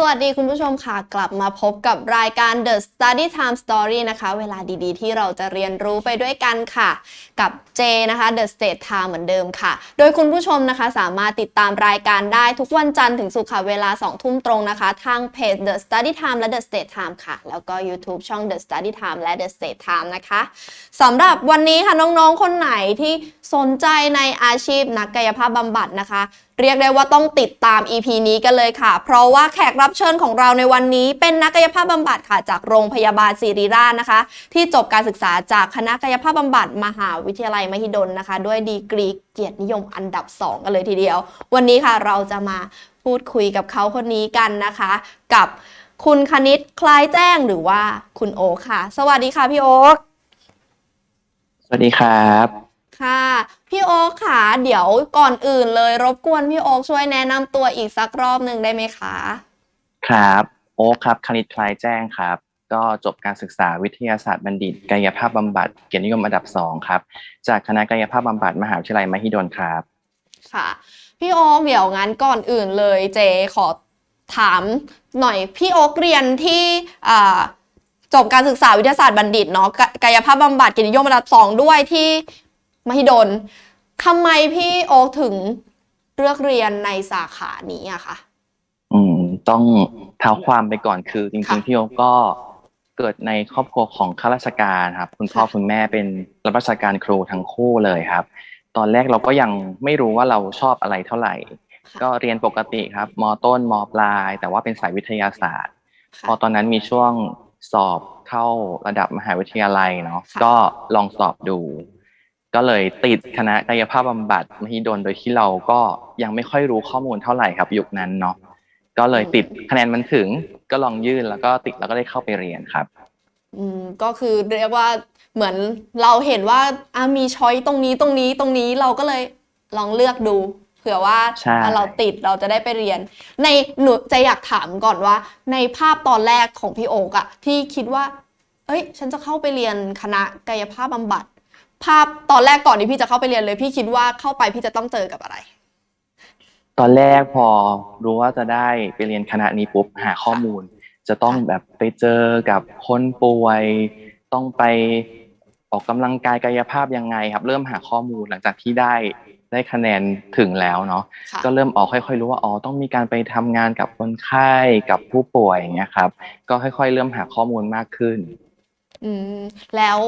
สวัสดีคุณผู้ชมค่ะ กลับมาพบกับรายการ The Study Time Story นะคะ เวลาดีๆ ที่เราจะเรียนรู้ไปด้วยกันค่ะ กับเจนะคะ The State Time เหมือนเดิมค่ะ โดยคุณผู้ชมนะคะสามารถติดตามรายการได้ทุกวันจันทร์ถึงศุกร์ค่ะ เวลา 2 ทุ่มตรงนะคะ ทางเพจ The Study Time และ The State Time ค่ะ แล้วก็ YouTube ช่อง The Study Time และ The State Time นะคะสำหรับวันนี้ค่ะน้องๆคนไหนที่สนใจในอาชีพนักกายภาพบำบัดนะคะ เรียกได้ว่าต้องติดตาม EP นี้กันเลยค่ะ เพราะว่าแขกรับเชิญของเราในวันนี้ เป็นนักกายภาพบำบัดค่ะจากโรงพยาบาลศิริราชนะคะ ที่จบการศึกษาจากคณะกายภาพบำบัดมหาวิทยาลัยมหิดลนะคะ ด้วยดีกรีเกียรตินิยมอันดับ 2 กันเลยทีเดียว วันนี้ค่ะเราจะมาพูดคุยกับเขาคนนี้กันนะคะ กับคุณคณิตคล้ายแจ้งหรือว่าคุณโอคค่ะ สวัสดีค่ะพี่โอ๊คสวัสดีครับ ค่ะ พี่โอ๊คค่ะ เดี๋ยวก่อนอื่นเลยรบกวนพี่โอ๊คช่วยแนะนำตัวอีกสักรอบหนึ่งได้ไหมคะ ครับ โอ๊คครับคณิตคลายแจ้งครับ ก็จบการศึกษาวิทยาศาสตร์บัณฑิต กายภาพบำบัดเกียรตินิยมอันดับสองครับ จากคณะกายภาพบำบัดมหาวิทยาลัยมหิดลครับ ค่ะ พี่โอ๊คเดี๋ยวงั้นก่อนอื่นเลยเจขอถามหน่อยพี่โอ๊คเรียนที่อ่าจบการศึกษาวิทยาศาสตร์บัณฑิตเนาะกกายภาพบำบัดเกียรตินิยมอันดับสองด้วยที่ มหิดลทำไมพี่โอ๊คถึงเลือกเรียนในสาขานี้อะคะอืม ต้องเท้าความไปก่อนคือ จริงค่ะๆพี่โอ๊คก็เกิดในครอบครัวของข้าราชการครับ คุณพ่อค่ะคุณแม่เป็นรับราชการครูทั้งคู่เลยครับ ตอนแรกเราก็ยังไม่รู้ว่าเราชอบอะไรเท่าไหร่ค่ะก็เรียนปกติครับมต้นมปลาย แต่ว่าเป็นสายวิทยาศาสตร์ค่ะพอตอนนั้นมีช่วงสอบเข้าระดับมหาวิทยาลัยเนาะค่ะก็ลองสอบดู ก็เลยติดคณะกายภาพบำบัดมหิดลโดยที่เราก็ยังไม่ค่อยรู้ข้อมูลเท่าไหร่ครับ ยุคนั้นเนาะก็เลยติดคะแนนมันถึงก็ลองยื่นแล้วก็ติดแล้วก็ได้เข้าไปเรียนครับ อืมก็คือเรียกว่าเหมือนเราเห็นว่าอะมีช้อยตรงนี้ตรงนี้ตรงนี้เราก็เลยลองเลือกดู เผื่อว่าใช่อะเราติดเราจะได้ไปเรียน ในหนูจะอยากถามก่อนว่า ในภาพตอนแรกของพี่โอ๊กอะที่คิดว่า เอ้ย ฉันจะเข้าไปเรียนคณะกายภาพบำบัด ภาพตอนแรกก่อนที่พี่จะเข้าไปเรียนเลย พี่คิดว่าเข้าไปพี่จะต้องเจอกับอะไร ตอนแรกพอรู้ว่าจะได้ไปเรียนคณะนี้ปุ๊บหาข้อมูล จะต้องแบบไปเจอกับคนป่วย ต้องไปออกกำลังกายกายภาพยังไงครับ เริ่มหาข้อมูลหลังจากที่ได้ได้คะแนนถึงแล้วเนาะค่ะก็เริ่มออกค่อยๆรู้ว่าอ๋อต้องมีการไปทำงานกับคนไข้กับผู้ป่วยอย่างเงี้ยครับ ก็ค่อย ๆ เริ่มหาข้อมูลมากขึ้น อืมแล้ว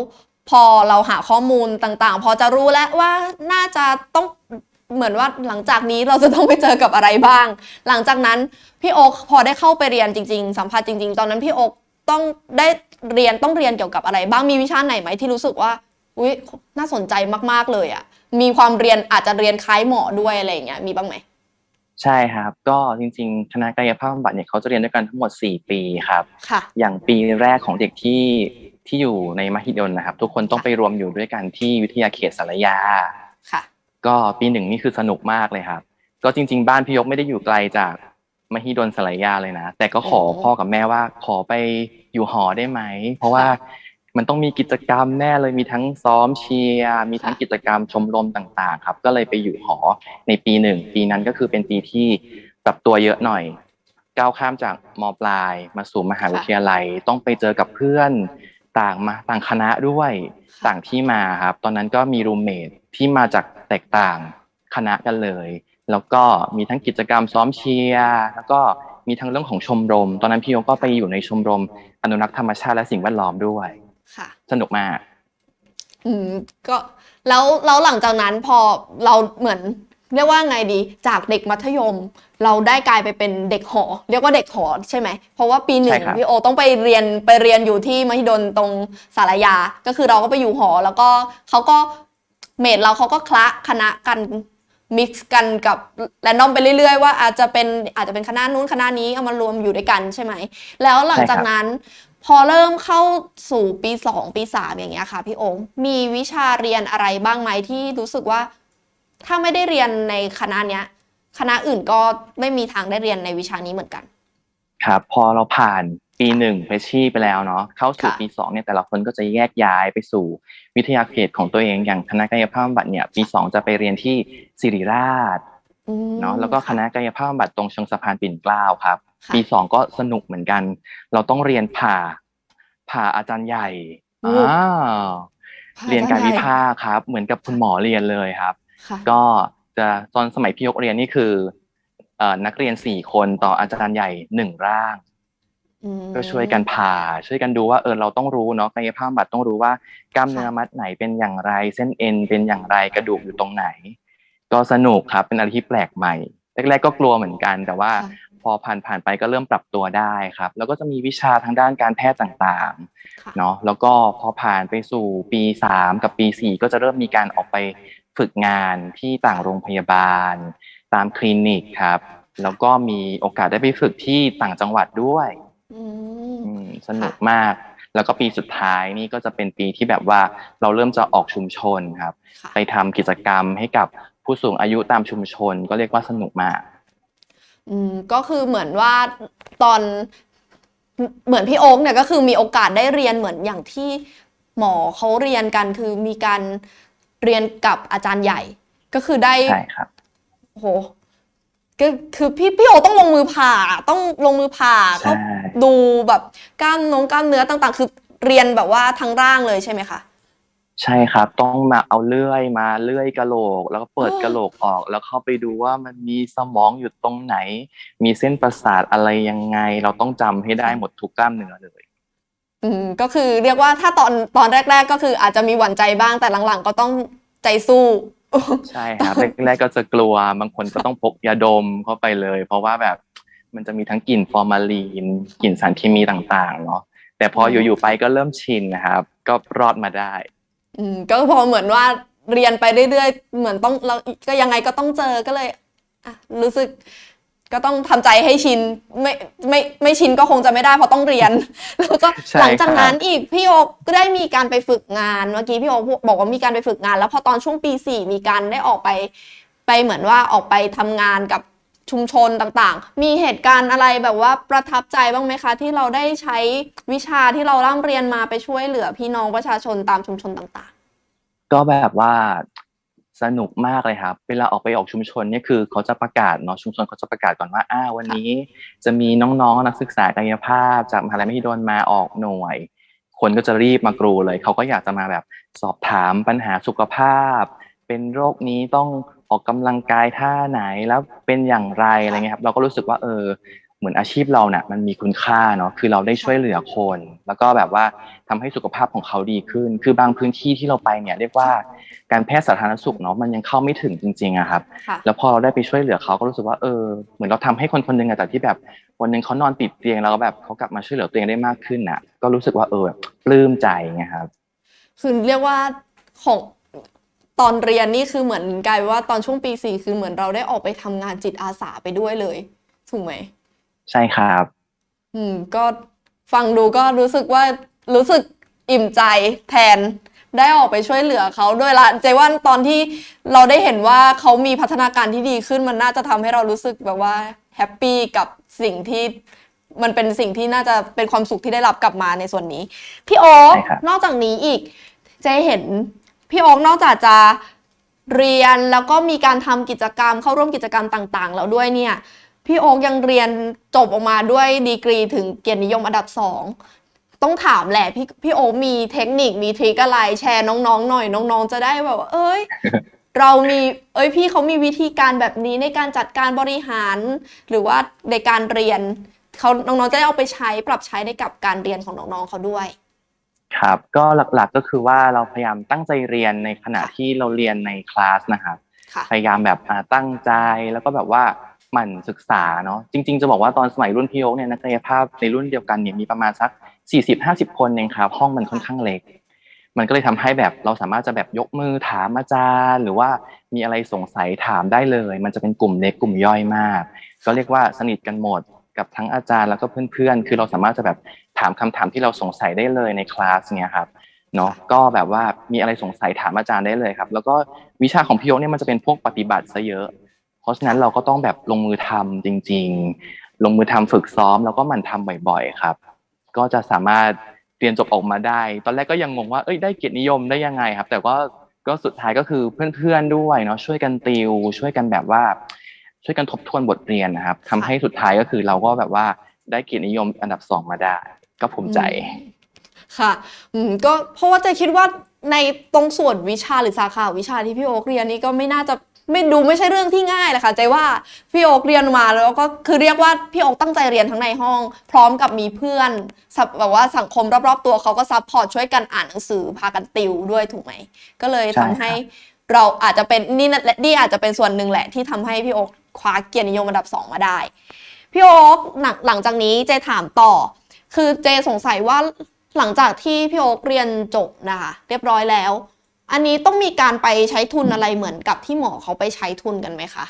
พอเราหาข้อมูลต่างๆ พอจะรู้แล้วว่าน่าจะต้องเหมือนว่าหลังจากนี้เราจะต้องไปเจอกับอะไรบ้าง หลังจากนั้นพี่โอ๊คพอได้เข้าไปเรียนจริง ๆ สัมผัสจริง ๆ ตอนนั้นพี่โอ๊คต้องได้เรียนต้องเรียนเกี่ยวกับอะไร บ้างมีวิชาไหนไหมที่รู้สึกว่าอุ้ยน่าสนใจมากๆเลยอะ่ะมีความเรียนอาจจะเรียนคล้ายหมอด้วยอะไรอย่างเงี้ยมีบ้างไหมใช่ครับ ก็จริงๆคณะกายภาพบำบัดเนี่ยเขาจะเรียนด้วยกันทั้งหมด 4 ปีครับ ค่ะ อย่างปีแรกของเด็กที่ ที่อยู่ในมหิดลนะครับ ทุกคนต้องไปรวมอยู่ด้วยกันที่วิทยาเขตสารยาค่ะ ก็ปีหนึ่งนี่คือสนุกมากเลยครับ ก็จริง ๆ บ้านพี่ยกไม่ได้อยู่ไกลจากมหิดลสารยาเลยนะ แต่ก็ขอโอ้พ่อกับแม่ว่าขอไปอยู่หอได้ไหม เพราะว่าค่ะมันต้องมีกิจกรรมแน่เลยมีทั้งซ้อมเชียร์มีทั้งค่ะกิจกรรมชมรมต่าง ๆ ครับ ก็เลยไปอยู่หอในปีหนึ่งปีนั้นก็คือเป็นปีที่ปรับตัวเยอะหน่อย ก้าวข้ามจากมปลายมาสู่มหาวิทยาลัย ต้องไปเจอกับเพื่อน ต่างมาต่างคณะด้วยค่ะต่างที่มาครับ ตอนนั้นก็มีรูมเมทที่มาจากแตกต่างคณะกันเลย แล้วก็มีทั้งกิจกรรมซ้อมเชียร์แล้วก็มีทั้งเรื่องของชมรม ตอนนั้นพี่โยก็ไปอยู่ในชมรม อนุรักษ์ธรรมชาติและสิ่งแวดล้อมด้วยค่ะ สนุกมาก อืมก็แล้วแล้วหลังจากนั้นพอเราเหมือน เรียกว่าไงดีจากเด็กมัธยม เราได้กลายไปเป็นเด็กหอ เรียกว่าเด็กหอใช่ไหมเพราะว่าปีหนึ่ใช่งครับพี่โอต้องไปเรียนไปเรียนอยู่ที่มหิดลตรงสารยา ก็คือเราก็ไปอยู่หอ แล้วก็เขาก็เมดเราเขาก็คละคณะกันมิกซ์กันกับแรนดอมไปเรื่อยๆ ว่าอาจจะเป็นอาจจะเป็นคณะนู้นคณะนี้เอามารวมอยู่ด้วยกันใช่ไหม แล้วหลังจากนั้น พอเริ่มเข้าสู่ปีสองปีสามอย่างเงี้ยค่ะพี่โองค์มีวิชาเรียนอะไรบ้างไหมที่รู้สึกว่า ถ้าไม่ได้เรียนในคณะเนี้ย คณะอื่นก็ไม่มีทางได้เรียนในวิชานี้เหมือนกัน ครับ พอเราผ่านปีหนึ่งเฟชชี่ไปแล้วเนาะเข้าสู่ค่ะปีสองเนี่ยแต่ละคนก็จะแยกย้ายไปสู่วิทยาเขตของตัวเองอย่างคณะกายภาพบำบัดเนี่ย ปีสองจะไปเรียนที่ศิริราชอืมเนาะแล้วก็คณะกายภาพบำบัดตรงเชิงสะพานปิ่นเกล้าครับค่ะปีสองก็สนุกเหมือนกัน เราต้องเรียนผ่าผ่าอาจารย์ใหญ่โอ้อ่าผ่เรียนการวิได้ภาคครับ เหมือนกับคุณหมอเรียนเลยครับค่ะ ก็จะตอนสมัยพี่ยกเรียนนี่คือเอ่อนักเรียนสี่คนต่ออาจารย์ใหญ่หนึ่งร่างอืมก็ช่วยกันผ่าช่วยกันดูว่าเออเราต้องรู้เนาะกายภาพบำบัดต้องรู้ว่ากล้ามเนื้อค่ะมัดไหนเป็นอย่างไร เส้นเอ็นเป็นอย่างไรกระดูกอยู่ตรงไหน ก็สนุกครับเป็นอะไรที่แปลกใหม่แรกๆก็กลัวเหมือนกัน แต่ว่าค่ะพอผ่านผ่านๆไปก็เริ่มปรับตัวได้ครับ แล้วก็จะมีวิชาทางด้านการแพทย์ต่างๆค่ะเนาะแล้วก็พอผ่านไปสู่ปีสามกับปีสี่ก็จะเริ่มมีการออกไป ฝึกงานที่ต่างโรงพยาบาล ตามคลินิกครับ แล้วก็มีโอกาสได้ไปฝึกที่ต่างจังหวัดด้วยอืมอืมสนุกมาก แล้วก็ปีสุดท้ายนี่ก็จะเป็นปีที่แบบว่าเราเริ่มจะออกชุมชนครับค่ะไปทำกิจกรรมให้กับผู้สูงอายุตามชุมชน ก็เรียกว่าสนุกมากอืมก็คือเหมือนว่าตอนเหมือนพี่โอ๊กเนี่ยก็คือมีโอกาสได้เรียนเหมือนอย่างที่หมอเขาเรียนกันคือมีการ เรียนกับอาจารย์ใหญ่ ก็คือได้ใช่ครับโอ้โหก็คือพี่พี่โอต้องลงมือผ่าต้องลงมือผ่าใช่เขาดูแบบกล้ามนงกล้ามเนื้อต่างๆ คือเรียนแบบว่าทั้งร่างเลยใช่ไหมคะ ใช่ครับ ต้องมาเอาเลื่อยมาเลื่อยกะโหลก แล้วก็เปิดอ๋อกะโหลกออก แล้วเข้าไปดูว่ามันมีสมองอยู่ตรงไหน มีเส้นประสาทอะไรยังไง เราต้องจำให้ได้หมดทุกกล้ามเนื้อเลย อืมก็คือเรียกว่าถ้าตอนตอนแรก ๆ ก็คืออาจจะมีหวั่นใจบ้างแต่หลังๆ ก็ต้องใจสู้ใช่ครับแรกๆก็จะกลัวบางคนก็ต้องพกยาดมเข้าไปเลย เพราะว่าแบบมันจะมีทั้งกลิ่นฟอร์มาลีนกลิ่นสารเคมีต่างๆเนาะแต่พออืมอยู่ๆไปก็เริ่มชินนะครับ ก็รอดมาได้ อืมก็พอเหมือนว่าเรียนไปเรื่อยๆ เหมือนต้องเราก็ยังไงก็ต้องเจอก็เลยอะรู้สึก ก็ต้องทำใจให้ชินไม่ไม่ไม่ชินก็คงจะไม่ได้เพราะต้องเรียน แล้วก็ใช่หลังจากครับนั้นอีกพี่โอ๊กก็ได้มีการไปฝึกงานเมื่อกี้พี่โอ๊กบอกว่ามีการไปฝึกงาน แล้วพอตอนช่วงปีสี่มีการได้ออกไปไปเหมือนว่าออกไปทำงานกับชุมชนต่างๆ มีเหตุการณ์อะไรแบบว่าประทับใจบ้างไหมคะ ที่เราได้ใช้วิชาที่เราร่ำเรียนมาไปช่วยเหลือพี่น้องประชาชนตามชุมชนต่างก็แบบว่า สนุกมากเลยครับ เวลาออกไปออกชุมชนเนี่ยคือเขาจะประกาศเนาะชุมชนเขาจะประกาศก่อนว่าอ้าวันนี้ จะมีน้องๆนักศึกษากายภาพ จากมหาลัยมหิดลมาออกหน่วย คนก็จะรีบมากรูเลย เขาก็อยากจะมาแบบสอบถามปัญหาสุขภาพ เป็นโรคนี้ต้องออกกำลังกายท่าไหนแล้วเป็นอย่างไรอะไรเงี้ยครับ เราก็รู้สึกว่าเออ เหมือนอาชีพเราเนี่ยมันมีคุณค่าเนาะคือเราได้ช่วยเหลือคน แล้วก็แบบว่าทำให้สุขภาพของเขาดีขึ้น คือบางพื้นที่ที่เราไปเนี่ยเรียกว่าการแพทย์สาธารณสุขเนาะมันยังเข้าไม่ถึงจริงๆอะครับๆค่ะแล้วพอเราได้ไปช่วยเหลือเขาก็รู้สึกว่าเออเหมือนเราทำให้คนคนหนึ่งอะจากที่แบบวันหนึ่งเขานอนติดเตียงแล้วก็แบบเขากลับมาช่วยเหลือตัวเองได้มากขึ้นน่ะก็รู้สึกว่าเออแบบปลื้มใจไงครับ คือเรียกว่าของตอนเรียนนี่คือเหมือนกลายเป็นว่าตอนช่วงปีสี่คือเหมือนเราได้ออกไปทำงานจิตอาสาไปด้วยเลยถูกไหม ใช่ครับ อืม ก็ฟังดูก็รู้สึกว่ารู้สึกอิ่มใจแทนได้ออกไปช่วยเหลือเขาด้วยละเจว่าตอนที่เราได้เห็นว่าเขามีพัฒนาการที่ดีขึ้นมันน่าจะทำให้เรารู้สึกแบบว่าแฮปปี้กับสิ่งที่มันเป็นสิ่งที่น่าจะเป็นความสุขที่ได้รับกลับมาในส่วนนี้ พี่โอ๊คใช่ครับนอกจากนี้อีกเจเห็นพี่โอ๊คนอกจากจะเรียนแล้วก็มีการทำกิจกรรมเข้าร่วมกิจกรรมต่าง ๆ แล้วด้วยเนี่ย พี่โอ๊กยังเรียนจบออกมาด้วยดีกรีถึงเกียรตินิยมอันดับสองต้องถามแหละพี่พี่โอ๊กมีเทคนิคมีทริคอะไรแชร์น้องๆหน่อยน้องๆ จะได้แบบว่าเอ้ย เรามีเอ้ยพี่เขามีวิธีการแบบนี้ในการจัดการบริหาร หรือว่าในการเรียนเขาน้องๆจะได้เอาไปใช้ปรับใช้ในกับการเรียนของน้องๆเขาด้วย ครับ ก็หลักๆก็คือว่าเราพยายามตั้งใจเรียนในขณะที่เราเรียนในคลาสนะครับค่ะพยายามแบบอ่าตั้งใจแล้วก็แบบว่า หมั่นศึกษาเนาะจริง ๆ จะบอกว่าตอนสมัยรุ่นพี่โอ๊คเนี่ยนักกายภาพในรุ่นเดียวกันเนี่ยมีประมาณสัก 40-50 คนเองครับห้องมันค่อนข้างเล็ก มันก็เลยทำให้แบบเราสามารถจะแบบยกมือถามอาจารย์ หรือว่ามีอะไรสงสัยถามได้เลย มันจะเป็นกลุ่มเล็กกลุ่มย่อยมาก ก็เรียกว่าสนิทกันหมดกับทั้งอาจารย์แล้วก็เพื่อนๆ คือเราสามารถจะแบบถามคำถามที่เราสงสัยได้เลยในคลาสเนี่ยครับเนาะก็แบบว่ามีอะไรสงสัยถามอาจารย์ได้เลยครับ แล้วก็วิชาของพี่โอ๊คเนี่ยมันจะเป็นพวกปฏิบัติซะเยอะ เพราะฉะนั้นเราก็ต้องแบบลงมือทำจริง ๆ ลงมือทำฝึกซ้อมแล้วก็มันทำบ่อยๆครับ ก็จะสามารถเรียนจบออกมาได้ ตอนแรกก็ยังงงว่าเอ้ยได้เกียรตินิยมได้ยังไงครับ แต่ว่าก็สุดท้ายก็คือเพื่อนๆด้วยเนาะช่วยกันติว ช่วยกันแบบว่า ช่วยกันทบทวนบทเรียนนะครับทำให้สุดท้ายก็คือเราก็แบบว่าได้เกียรตินิยมอันดับสองมาได้ ก็ภูมิใจค่ะอืมก็เพราะว่าจะคิดว่าในตรงส่วนวิชาหรือสาขาวิชาที่พี่โอ๊คเรียนนี่ก็ไม่น่าจะ ไม่ดูไม่ใช่เรื่องที่ง่ายเลยค่ะใจว่าพี่โอ๊คเรียนมาแล้วก็คือเรียกว่าพี่โอ๊คตั้งใจเรียนทั้งในห้อง พร้อมกับมีเพื่อนแบบว่าสังคมรอบๆตัวเขาก็ซัพพอร์ตช่วยกันอ่านหนังสือพากันติวด้วยถูกไหมก็เลยใช่ทำให้เราอาจจะเป็นนี่นะนี่อาจจะเป็นส่วนหนึ่งแหละที่ทำให้พี่โอ๊คคว้าเกียรตินิยมอันดับสองมาได้ พี่โอ๊คหลังหลังจากนี้เจถามต่อ คือเจสงสัยว่าหลังจากที่พี่โอ๊คเรียนจบนะคะเรียบร้อยแล้ว อันนี้ต้องมีการไปใช้ทุนอะไรเหมือนกับที่หมอเขาไปใช้ทุนกันไหมคะ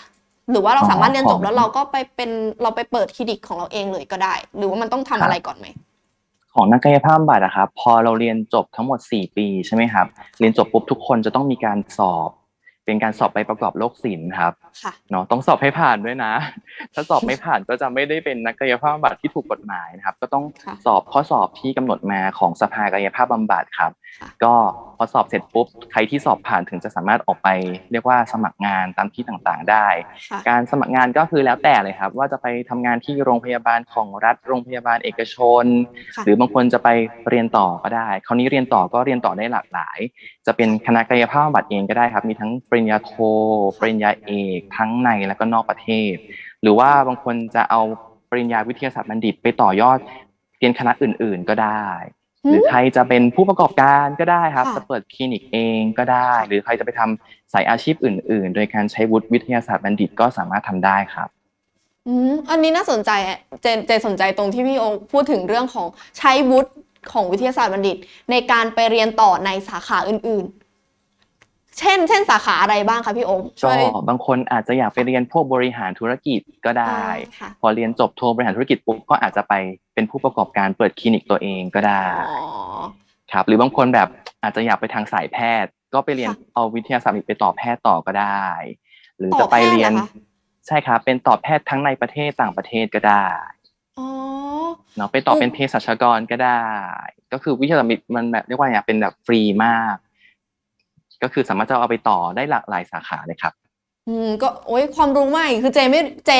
หรือว่าเราสามารถเรียนจบแล้วเราก็ไปเป็นเราไปเปิดคลินิกของเราเองเลยก็ได้ หรือว่ามันต้องทำอะไรก่อนไหมของนักกายภาพบำบัดอะครับพอเราเรียนจบทั้งหมด 4 ปีใช่ไหมครับ เรียนจบปุ๊บทุกคนจะต้องมีการสอบ เป็นการสอบไปประกอบโรคศิลป์ครับค่ะเนาะต้องสอบให้ผ่านด้วยนะถ้าสอบไม่ผ่านก็จะไม่ได้เป็นนักกายภาพบำบัดที่ถูกกฎหมายนะครับ ก็ต้องค่ะสอบข้อสอบที่กำหนดมาของสภากายภาพบำบัดครับค่ะก็พอสอบเสร็จปุ๊บใครที่สอบผ่านถึงจะสามารถออกไป เรียกว่าสมัครงานตามที่ต่างๆได้ค่ะการสมัครงานก็คือแล้วแต่เลยครับ ว่าจะไปทำงานที่โรงพยาบาลของรัฐโรงพยาบาลเอกชนค่ะหรือบางคนจะไปเรียนต่อก็ได้ คราวนี้เรียนต่อก็เรียนต่อได้หลากหลาย จะเป็นคณะกายภาพบำบัดเองก็ได้ครับ มีทั้งปริญญาโท ปริญญาเอก ทั้งในและก็นอกประเทศ หรือว่าบางคนจะเอาปริญญาวิทยาศาสตร์บัณฑิตไปต่อยอดเรียนคณะอื่น ๆ ก็ได้ หรือใครจะเป็นผู้ประกอบการก็ได้ครับค่ะจะเปิดคลินิกเองก็ได้ค่ะหรือใครจะไปทำสายอาชีพอื่น ๆ โดยการใช้วุฒิวิทยาศาสตร์บัณฑิตก็สามารถทำได้ครับอืมอันนี้น่าสนใจอะเจนเจนสนใจตรงที่พี่โอ๊คพูดถึงเรื่องของใช้วุฒิของวิทยาศาสตร์บัณฑิต ในการไปเรียนต่อในสาขาอื่น ๆ เช่น เช่นสาขาอะไรบ้างคะพี่โอ๊คก็ช่วยบางคนอาจจะอยากไปเรียนพวกบริหารธุรกิจก็ได้อ่าค่ะพอเรียนจบโทบริหารธุรกิจปุ๊บก็อาจจะไปเป็นผู้ประกอบการเปิดคลินิกตัวเองก็ได้อ๋อครับ หรือบางคนแบบอาจจะอยากไปทางสายแพทย์ ก็ไปเรียนค่ะเอาวิทยาศาสตร์ไปต่อแพทย์ต่อก็ได้ หรือต่จะอไปแพทย์เรียนเหรอคะใช่ครับเป็นต่อแพทย์ทั้งในประเทศต่างประเทศก็ได้อ๋อเนาะไปต่ออืมเป็นเภสัชกรก็ได้ ก็คือวิทยาศาสตร์มันแบบเรียกว่าอย่างเป็นแบบฟรีมาก ก็คือสามารถจะเอาไปต่อได้หลากหลายสาขาเลยครับอืมก็โอ้ยความรู้ใหม่คือเจไม่เจ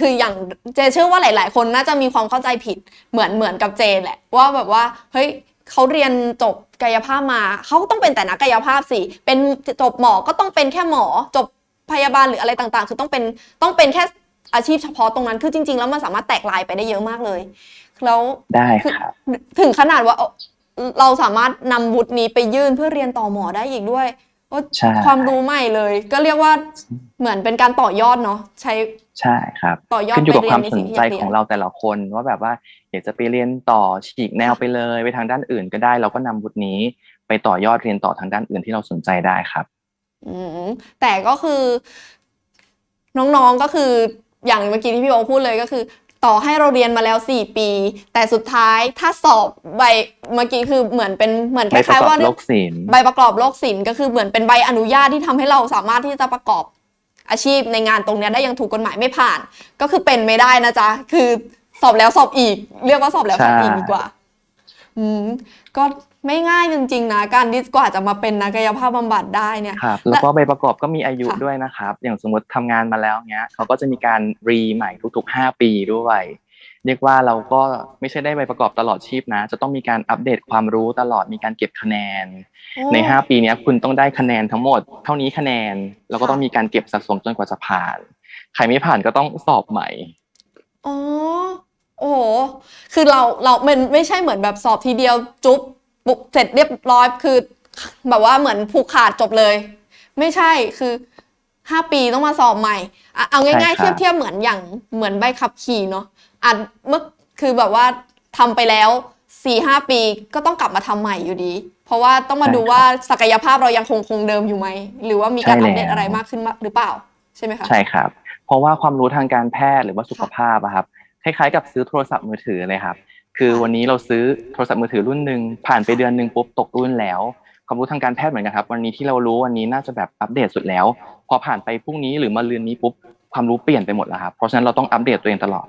คืออย่างเจเชื่อว่าหลาย ๆ คนน่าจะมีความเข้าใจผิดเหมือนเหมือนกับเจแหละ ว่าแบบว่าเฮ้ยเขาเรียนจบกายภาพมาเขาก็ต้องเป็นแต่นักกายภาพสิเป็นจบหมอก็ต้องเป็นแค่หมอ จบพยาบาลหรืออะไรต่างๆ คือต้องเป็นต้องเป็นแค่อาชีพเฉพาะตรงนั้นคือจริง ๆ แล้วมันสามารถแตกลายไปได้เยอะมากเลยแล้วได้คือครับถึงขนาดว่าเอ่อเราสามารถนำวุฒินี้ไปยื่นเพื่อเรียนต่อหมอได้อีกด้วย ก็ใช่ ความรู้ใหม่เลย ก็เรียกว่าเหมือนเป็นการต่อยอดเนาะใช้ ใช่ครับต่อยอดขึ้นอยู่กับไปเรีคยวานมในสสิ่นงที่ใจอยากเรียนของเราแต่ละคนว่าแบบว่าอยากจะไปเรียนต่อฉีกแนวไปเลย ไปทางด้านอื่นก็ได้ เราก็นำวุฒินี้ ไปต่อยอดเรียนต่อทางด้านอื่นที่เราสนใจได้ครับ อืมแต่ก็คือ น้องๆก็คืออย่างเมื่อกี้ที่พี่โอพูดเลยก็คือ ต่อให้เราเรียนมาแล้วสี่ปี แต่สุดท้ายถ้าสอบใบเมื่อกี้คือเหมือนเป็นเหมือนคใบประล้ายกๆอบว่าโรคศิลป์ใบประกอบโรคศิลป์ก็คือเหมือนเป็นใบอนุญาตที่ทำให้เราสามารถที่จะประกอบอาชีพในงานตรงเนี้ยได้อยังถูกกฎหมายไม่ผ่าน ก็คือเป็นไม่ได้นะจ๊ะ คือสอบแล้วสอบอีก เรียกว่าสอบแล้วสอบอีกดีกว่า อืมก็ ไม่ง่ายจริงๆนะ การที่กว่าจะมาเป็นนักกายภาพบำบัดได้เนี่ยครับแล้วก็ใบประกอบก็มีอายุค่ะด้วยนะครับ อย่างสมมติทำงานมาแล้วเนี้ยเขาก็จะมีการรีใหม่ทุกๆ 5 ปีด้วยเรียกว่าเราก็ไม่ใช่ได้ใบประกอบตลอดชีพนะ จะต้องมีการอัปเดตความรู้ตลอดมีการเก็บคะแนน ใน 5 ปีเนี้ยคุณต้องได้คะแนนทั้งหมด เท่านี้คะแนนแล้วก็ต้องมีการเก็บสะสมจนกว่าจะผ่านใครไม่ผ่านก็ต้องสอบใหม่อ๋อโอ้โหคือเราเรามันไม่ใช่เหมือนแบบสอบทีเดียวจุ๊บ ปุ๊บเสร็จเรียบร้อยคือ แบบว่าเหมือนผูกขาดจบเลย ไม่ใช่คือห้าปีต้องมาสอบใหม่อะเอาง่ายๆใช่ครัเทียบบเทียบเหมือนอย่างเหมือนใบขับขี่เนาะอะเมื่อคือแบบว่าทำไปแล้วสี่ห้าปีก็ต้องกลับมาทำใหม่อยู่ดี เพราะว่าต้องมาดูว่าศักยภาพเรายังคงคงเดิมอยู่ไหม หรือว่ามีการอัปเดตอะไรมากขึ้นหรือเปล่า ใช่ไหมคะใช่ครับ เพราะว่าความรู้ทางการแพทย์หรือว่าสุขภาพอะครับ คล้ายๆกับซื้อโทรศัพท์มือถือเลยครับ คือวันนี้เราซื้อโทรศัพท์มือถือรุ่นหนึ่งผ่านไปเดือนหนึ่งปุ๊บตกรุ่นแล้ว ความรู้ทางการแพทย์เหมือนกันครับ วันนี้ที่เรารู้วันนี้น่าจะแบบอัปเดตสุดแล้ว พอผ่านไปพรุ่งนี้หรือมาเรือนนี้ปุ๊บความรู้เปลี่ยนไปหมดแล้วครับเพราะฉะนั้นเราต้องอัปเดตตัวเองตลอด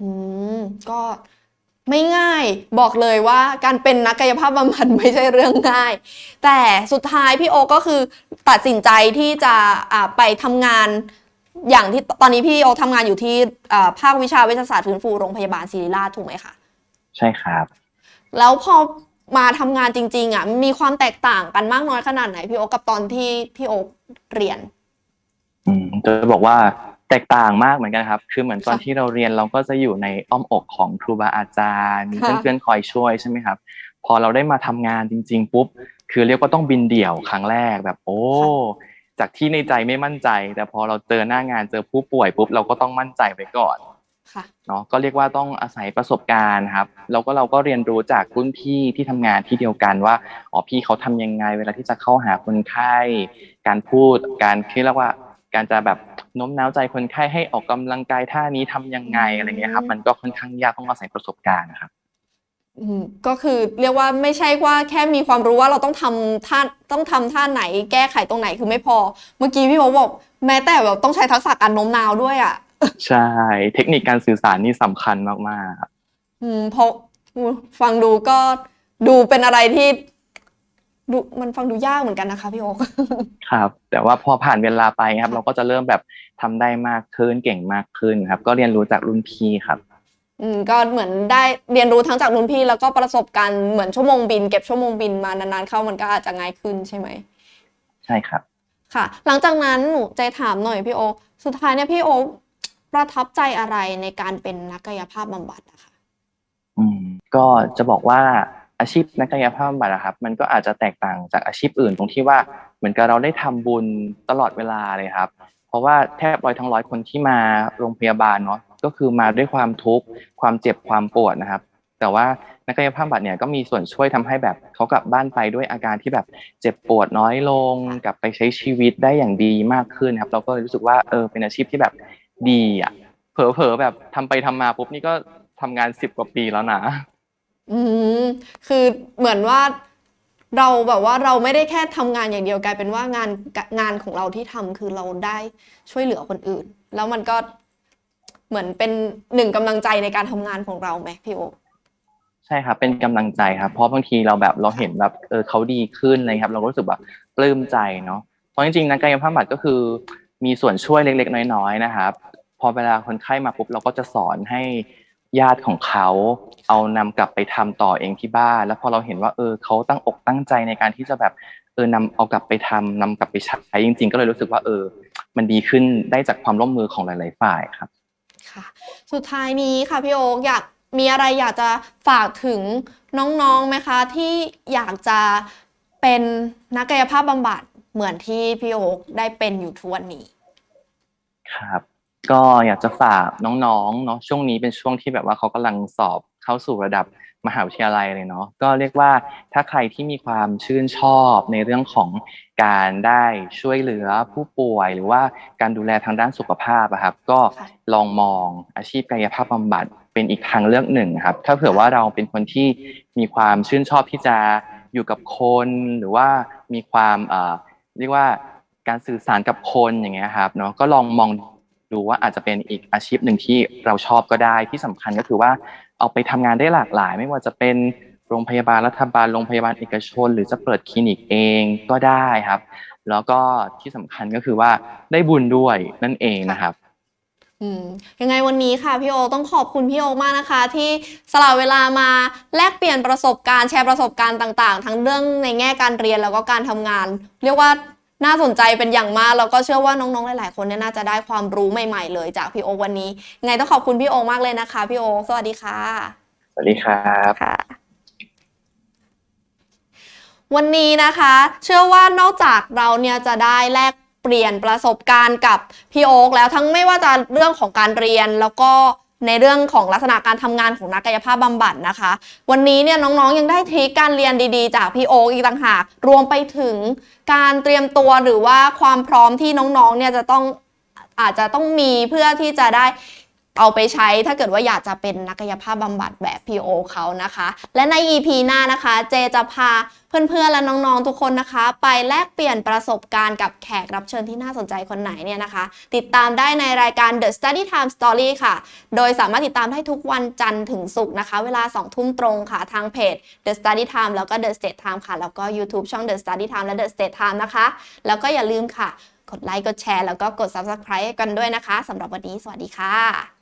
อืมก็ไม่ง่ายบอกเลยว่าการเป็นนักกายภาพบำบัดไม่ใช่เรื่องง่าย แต่สุดท้ายพี่โอก็คือตัดสินใจที่จะอ่าไปทำงานอย่างที่ตอนนี้พี่โอคทำงานอยู่ที่อ่อภาควิชาเวชศาสตร์ฟื้นฟูโรงพยาบาลศิริราชถูกไหมคะ ใช่ครับ แล้วพอมาทำงานจริง ๆ อะ มีความแตกต่างกันมากน้อยขนาดไหนพี่โอคกับตอนที่พี่โอคเรียน อืมจะบอกว่าแตกต่างมากเหมือนกันครับ คือเหมือนตอนค่ะที่เราเรียนเราก็จะอยู่ในอ้อมอกของครูบาอาจารย์มีค่ะ เพื่อนๆคอยช่วยใช่ไหมครับ พอเราได้มาทำงานจริง ๆ ปุ๊บ คือเรียกว่าต้องบินเดี่ยวครั้งแรกแบบ โอ้ จากที่ในใจไม่มั่นใจ แต่พอเราเจอหน้างานเจอผู้ป่วยปุ๊บเราก็ต้องมั่นใจไว้ก่อนค่ะ เนาะก็เรียกว่าต้องอาศัยประสบการณ์ครับแล้วก็เราก็เรียนรู้จากรุ่นพี่ที่ทำงานที่เดียวกันว่าอ๋อพี่เขาทำยังไง เวลาที่จะเข้าหาคนไข้การพูด การเรียกว่าการจะแบบโน้มน้าวใจคนไข้ให้ออกกำลังกายท่านี้ทำยังไงอะไรเงี้ยครับ มันก็ค่อนข้างยากต้องอาศัยประสบการณ์นะครับอืมก็คือเรียกว่าไม่ใช่ว่าแค่มีความรู้ว่าเราต้องทำท่าต้องทำท่าไหน แก้ไขตรงไหนคือไม่พอ เมื่อกี้พี่โอคบอกแม้แต่แบบต้องใช้ทักษะการโน้มน้าวด้วยอะ ใช่ เทคนิคการสื่อสารนี่สำคัญมากๆครับอืมเพราะฟังดูก็ดูเป็นอะไรที่ดูมันฟังดูยากเหมือนกันนะคะพี่โอ๊คครับ แต่ว่าพอผ่านเวลาไปครับ เราก็จะเริ่มแบบทำได้มากขึ้นเก่งมากขึ้นครับ ก็เรียนรู้จากรุ่นพี่ครับ อืมก็เหมือนได้เรียนรู้ทั้งจากรุ่นพี่ แล้วก็ประสบการณ์เหมือนชั่วโมงบินเก็บชั่วโมงบินมานานๆเข้ามันก็อาจจะง่ายขึ้นใช่ไหมใช่ครับ ค่ะ หลังจากนั้นหนูใจถามหน่อยพี่โอ๊คสุดท้ายเนี่ยพี่โอ๊ค ประทับใจอะไรในการเป็นนักกายภาพบำบัดอะคะอืมก็จะบอกว่าอาชีพนักกายภาพบำบัดอะครับมันก็อาจจะแตกต่างจากอาชีพอื่นตรงที่ว่าเหมือนกับเราได้ทำบุญตลอดเวลาเลยครับ เพราะว่าแทบร้อยทั้งร้อยคนที่มาโรงพยาบาลเนาะก็คือมาด้วยความทุกข์ความเจ็บความปวดนะครับ แต่ว่านักกายภาพบำบัดเนี่ยก็มีส่วนช่วยทำให้แบบเขากลับบ้านไปด้วยอาการที่แบบเจ็บปวดน้อยลง กลับไปใช้ชีวิตได้อย่างดีมากขึ้นครับ เราก็เลยรู้สึกว่าเออเป็นอาชีพที่แบบ ดีอะ เผลอๆแบบทำไปทำมาปุ๊บนี่ก็ทำงานสิบกว่าปีแล้วนะ อืมคือเหมือนว่าเราแบบว่าเราไม่ได้แค่ทำงานอย่างเดียวกลายเป็นว่างานงานของเราที่ทำคือเราได้ช่วยเหลือคนอื่น แล้วมันก็เหมือนเป็นหนึ่งกำลังใจในการทำงานของเราไหมพี่โอ๊คใช่ครับเป็นกำลังใจครับเพราะบางทีเราแบบเราเห็นแบบเออเขาดีขึ้นอะไรครับ เราก็รู้สึกแบบปลื้มใจเนาะเพราะจริงๆนักกายภาพบำบัดก็คือ มีส่วนช่วยเล็กๆ น้อยๆนะครับ พอเวลาคนไข้มาปุ๊บเราก็จะสอนให้ญาติของเขาเอานำกลับไปทำต่อเองที่บ้าน แล้วพอเราเห็นว่าเออเขาตั้งอกตั้งใจในการที่จะแบบเออนำเอากลับไปทำนำกลับไปใช้จริง ๆ ก็เลยรู้สึกว่าเออ มันดีขึ้นได้จากความร่วมมือของหลาย ๆ ฝ่ายครับ ค่ะ สุดท้ายนี้ค่ะพี่โอ๊คอยากมีอะไรอยากจะฝากถึงน้องๆไหมคะ ที่อยากจะเป็นนักกายภาพบำบัดเหมือนที่พี่โอ๊คได้เป็นอยู่ทุกวันนี้ ครับ ก็อยากจะฝากน้องๆเนาะช่วงนี้เป็นช่วงที่แบบว่าเขากำลังสอบเข้าสู่ระดับมหาวิทยาลัยเลยเนาะก็เรียกว่าถ้าใครที่มีความชื่นชอบในเรื่องของการได้ช่วยเหลือผู้ป่วย หรือว่าการดูแลทางด้านสุขภาพอะครับก็ลองมองอาชีพกายภาพบำบัดเป็นอีกทางเลือกหนึ่งครับ ถ้าเผื่อว่าเราเป็นคนที่มีความชื่นชอบที่จะอยู่กับคนหรือว่ามีความเอ่อเรียกว่า การสื่อสารกับคนอย่างเงี้ยครับเนาะก็ลองมองดูว่าอาจจะเป็นอีกอาชีพหนึ่งที่เราชอบก็ได้ที่สำคัญก็คือว่าเอาไปทำงานได้หลากหลาย ไม่ว่าจะเป็นโรงพยาบาลรัฐบาลโรงพยาบาลเอกชน หรือจะเปิดคลินิกเองก็ได้ครับ แล้วก็ที่สำคัญก็คือว่าได้บุญด้วยนั่นเองนะครับยังไงวันนี้ค่ะพี่โอต้องขอบคุณพี่โอมากนะคะ ที่สละเวลามาแลกเปลี่ยนประสบการณ์แชร์ประสบการณ์ต่าง ๆ ทั้งเรื่องในแง่การเรียนแล้วก็การทำงาน เรียกว่า น่าสนใจเป็นอย่างมากแล้วก็เชื่อว่าน้องๆ หลายๆ คนเนี่ยน่าจะได้ความรู้ใหม่ ๆ เลยจากพี่โอวันนี้ยังไงต้องขอบคุณพี่โอมากเลยนะคะ พี่โอสวัสดีค่ะ สวัสดีครับค่ะวันนี้นะคะ เชื่อว่านอกจากเราเนี่ยจะได้แลกเปลี่ยนประสบการณ์กับพี่โอ๊คแล้วทั้งไม่ว่าจะเรื่องของการเรียนแล้วก็ ในเรื่องของลักษณะการทำงานของนักกายภาพบำบัดนะคะ วันนี้เนี่ยน้องๆยังได้ทริคการเรียนดีๆ จากพี่โอ๊คอีกต่างหากรวมไปถึงการเตรียมตัวหรือว่าความพร้อมที่น้องๆเนี่ยจะต้องอาจจะต้องมีเพื่อที่จะได้เอาไปใช้ถ้าเกิดว่าอยากจะเป็นนักกายภาพบำบัดแบบ PO เขานะคะ และใน EP หน้านะคะ เจจะพา เพื่อนๆและน้องๆทุกคนนะคะ ไปแลกเปลี่ยนประสบการณ์กับแขกรับเชิญที่น่าสนใจคนไหนเนี่ยนะคะ ติดตามได้ในรายการ The Study Time Story ค่ะ โดยสามารถติดตามได้ทุกวันจันทร์ถึงศุกร์นะคะ เวลา 2 ทุ่มตรงค่ะทางเพจ The Study Time แล้วก็ The State Time ค่ะ แล้วก็ YouTube ช่อง The Study Time และ The State Time นะคะ แล้วก็อย่าลืมค่ะ กดไลค์กดแชร์แล้วก็กด Subscribe กันด้วยนะคะสำหรับวันนี้สวัสดีค่ะ